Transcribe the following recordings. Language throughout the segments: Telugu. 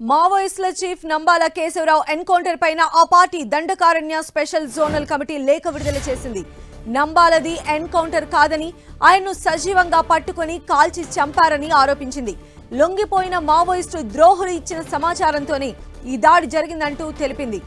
మావోయిస్టుల చీఫ్ నంబాల కేశవరావు ఎన్కౌంటర్ పైన ఆ party Dandakaranya special zonal committee లేఖ విడుదల చేసింది. నంబాలది ఎన్కౌంటర్ కాదని ఆయన్ను సజీవంగా పట్టుకొని కాల్చి చంపారని ఆరోపించింది. లొంగిపోయిన మావోయిస్టు ద్రోహులు ఇచ్చిన సమాచారంతోనే ఈ దాడి జరిగిందంటూ తెలిపింది.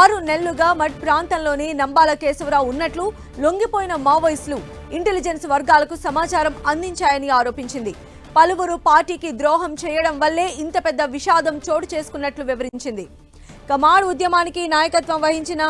ఆరు నెలలుగా మడ్ ప్రాంతంలోనే నంబాల కేశవరావు ఉన్నట్లు లొంగిపోయిన మావోయిస్టులు ఇంటెలిజెన్స్ వర్గాలకు సమాచారం అందించాయని ఆరోపించింది. పలువురు పార్టీకి ద్రోహం చేయడం వల్లే ఇంత పెద్ద విషాదం చోటు చేసుకున్నట్లు వివరించింది. కమాడ్ ఉద్యమానికి నాయకత్వం వహించిన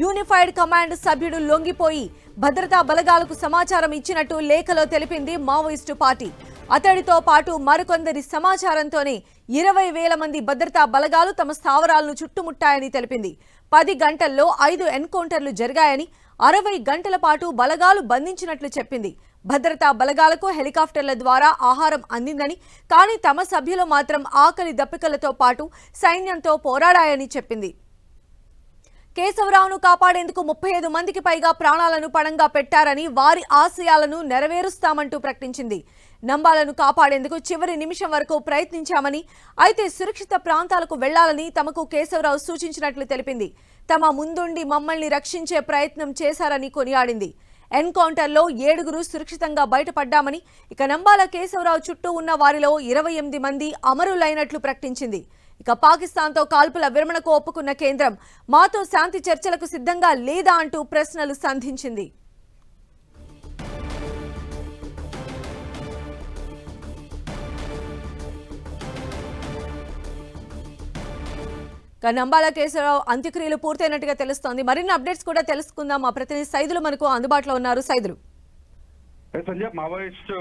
యూనిఫైడ్ కమాండ్ సభ్యుడు లొంగిపోయి భద్రతా బలగాలకు సమాచారం ఇచ్చినట్టు లేఖలో తెలిపింది మావోయిస్టు పార్టీ. అతడితో పాటు మరికొందరి సమాచారంతోనే ఇరవై వేల మంది భద్రతా బలగాలు తమ స్థావరాలను చుట్టుముట్టాయని తెలిపింది. పది గంటల్లో ఐదు ఎన్కౌంటర్లు జరిగాయని అరవై గంటల పాటు బలగాలు బంధించినట్లు చెప్పింది. భద్రతా బలగాలకు హెలికాప్టర్ల ద్వారా ఆహారం అందిందని కానీ తమ సభ్యులు మాత్రం ఆకలి దప్పికలతో పాటు సైన్యంతో పోరాడాయని చెప్పింది. కేశవరావును కాపాడేందుకు ముప్పై ఐదు మందికి పైగా ప్రాణాలను పణంగా పెట్టారని వారి ఆశయాలను నెరవేరుస్తామంటూ ప్రకటించింది. నంబాలను కాపాడేందుకు చివరి నిమిషం వరకు ప్రయత్నించామని అయితే సురక్షిత ప్రాంతాలకు వెళ్ళాలని తమకు కేశవరావు సూచించినట్లు తెలిపింది. తమ ముందుండి మమ్మల్ని రక్షించే ప్రయత్నం చేశారని కొనియాడింది. ఎన్కౌంటర్లో ఏడుగురు సురక్షితంగా బయటపడ్డామని ఇక నంబాల కేశవరావు చుట్టూ ఉన్న వారిలో ఇరవై ఎనిమిది మంది అమరులైనట్లు ప్రకటించింది. ఇక పాకిస్తాన్తో కాల్పుల విరమణకు ఒప్పుకున్న కేంద్రం మాతో శాంతి చర్చలకు సిద్ధంగా లేదా అంటూ ప్రశ్నలు సంధించింది. నంబాల కేశవరావు అంత్యక్రియలు పూర్తయినట్టుగా తెలుస్తోంది. మరిన్ని అప్డేట్స్ కూడా తెలుసుకుందాం. మా ప్రతినిధి సైదులు మనకు అందుబాటులో ఉన్నారు. సైదులు. సంజయ్ మావోయిస్టు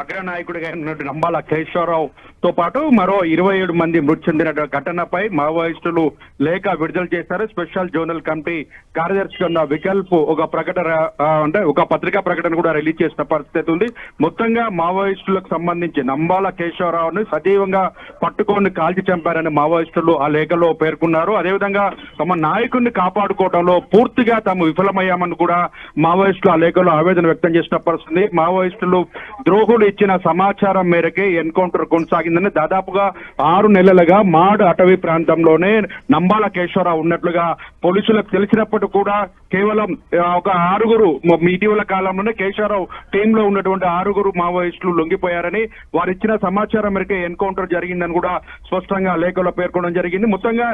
అగ్రనాయకుడిగా ఉన్నటువంటి నంబాల కేశవరావు తో పాటు మరో ఇరవై ఏడు మంది మృతి చెందిన ఘటనపై మావోయిస్టులు లేఖ విడుదల చేశారు. స్పెషల్ జోనల్ కమిటీ కార్యదర్శి ఉన్న వికల్ప్ ఒక ప్రకటన అంటే ఒక పత్రికా ప్రకటన కూడా రిలీజ్ చేసిన పరిస్థితి ఉంది. మొత్తంగా మావోయిస్టులకు సంబంధించి నంబాల కేశవరావుని సజీవంగా పట్టుకొని కాల్చి చంపారని మావోయిస్టులు ఆ లేఖలో పేర్కొన్నారు. అదేవిధంగా తమ నాయకుడిని కాపాడుకోవడంలో పూర్తిగా తాము విఫలమయ్యామని కూడా మావోయిస్టులు ఆ లేఖలో ఆవేదన వ్యక్తం చేసిన పరిస్థితి మావోయిస్టులు ద్రోహులు ఇచ్చిన సమాచారం మేరకే ఎన్కౌంటర్ కొనసాగిందని దాదాపుగా ఆరు నెలలుగా మాడ్ అటవీ ప్రాంతంలోనే నంబాల కేశవరావు ఉన్నట్లుగా పోలీసులకు తెలిసినప్పుడు కూడా కేవలం ఒక ఆరుగురు ఇటీవల కాలంలోనే కేశవరావు టీంలో ఉన్నటువంటి ఆరుగురు మావోయిస్టులు లొంగిపోయారని వారు ఇచ్చిన సమాచారం మేరకే ఎన్కౌంటర్ జరిగిందని కూడా స్పష్టంగా లేఖలో పేర్కొనడం జరిగింది. మొత్తంగా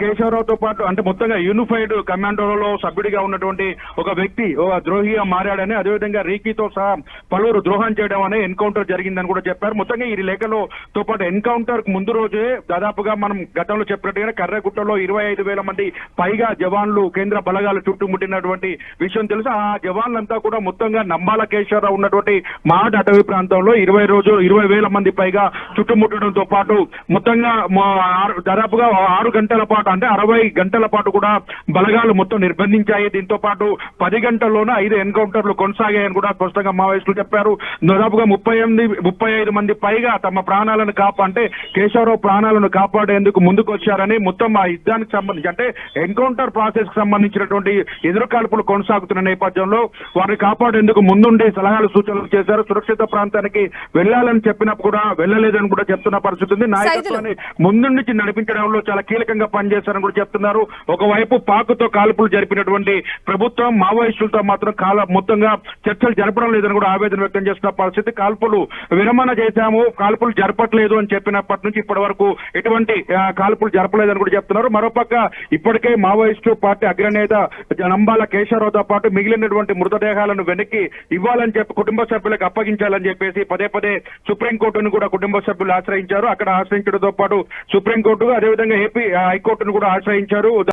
కేశవరావుతో పాటు అంటే మొత్తంగా యూనిఫైడ్ కమాండోలో సభ్యుడిగా ఉన్నటువంటి ఒక వ్యక్తి ఒక ద్రోహిగా మారాడని అదేవిధంగా రీకీతో సహా పలువురు ద్రోహం చేయడం అనే ఎన్కౌంటర్ జరిగిందని కూడా చెప్పారు. మొత్తంగా ఈ లేఖలో తో పాటు ఎన్కౌంటర్ ముందు రోజే దాదాపుగా మనం గతంలో చెప్పినట్టుగా కర్రగుట్టలో ఇరవై ఐదు వేల మంది పైగా జవాన్లు కేంద్ర బలగాలు చుట్టుముట్టినటువంటి విషయం తెలుసు. ఆ జవాన్లంతా కూడా మొత్తంగా నంబాల కేశవరావు ఉన్నటువంటి మాడ్ అటవీ ప్రాంతంలో ఇరవై రోజు ఇరవై వేల మంది పైగా చుట్టుముట్టడంతో పాటు మొత్తంగా దాదాపుగా ఆరు గంటల పాటు అంటే అరవై గంటల పాటు కూడా బలగాలు మొత్తం నిర్బంధించాయి. దీంతో పాటు పది గంటల్లోనే ఐదు ఎన్కౌంటర్లు కొనసాగాయని కూడా స్పష్టంగా మావోయిస్టులు చెప్పారు. దాదాపుగా ముప్పై ఎనిమిది ముప్పై ఐదు మంది పైగా తమ ప్రాణాలను కాపా అంటే కేశవరావు ప్రాణాలను కాపాడేందుకు ముందుకు వచ్చారని మొత్తం ఆ యుద్ధానికి సంబంధించి అంటే ఎన్కౌంటర్ ప్రాసెస్కి సంబంధించినటువంటి ఎదురుకాల్పులు కొనసాగుతున్న నేపథ్యంలో వారిని కాపాడేందుకు ముందుండి సలహాలు సూచనలు చేశారు. సురక్షిత ప్రాంతానికి వెళ్ళాలని చెప్పినప్పుడు కూడా వెళ్ళలేదని కూడా చెప్తున్న పరిస్థితి ఉంది. నాయకత్వాన్ని ముందుండి నడిపించడంలో చాలా కీలకంగా పనిచేశారని కూడా చెప్తున్నారు. ఒకవైపు పాకుతో కాల్పులు జరిపినటువంటి ప్రభుత్వం మావోయిస్టులతో మాత్రం కాల మొత్తంగా చర్చలు జరపడం లేదని కూడా ఆవేదన వ్యక్తం చేస్తున్న పరిస్థితి కాల్పులు విరమణ చేశాము కాల్పులు జరపట్లేదు అని చెప్పినప్పటి నుంచి ఇప్పటి వరకు ఎటువంటి కాల్పులు జరపలేదని కూడా చెప్తున్నారు. మరోపక్క ఇప్పటికే మావోయిస్టు పార్టీ అగ్రనేత నంబాల కేశవరావుతో పాటు మిగిలినటువంటి మృతదేహాలను వెనక్కి ఇవ్వాలని చెప్పి కుటుంబ సభ్యులకు అప్పగించాలని చెప్పేసి పదే పదే సుప్రీంకోర్టును కూడా కుటుంబ సభ్యులు ఆశ్రయించారు. అక్కడ ఆశ్రయించడంతో పాటు సుప్రీంకోర్టు అదేవిధంగా ఏపీ హైకోర్టును కూడా ఆశ్రయించారు.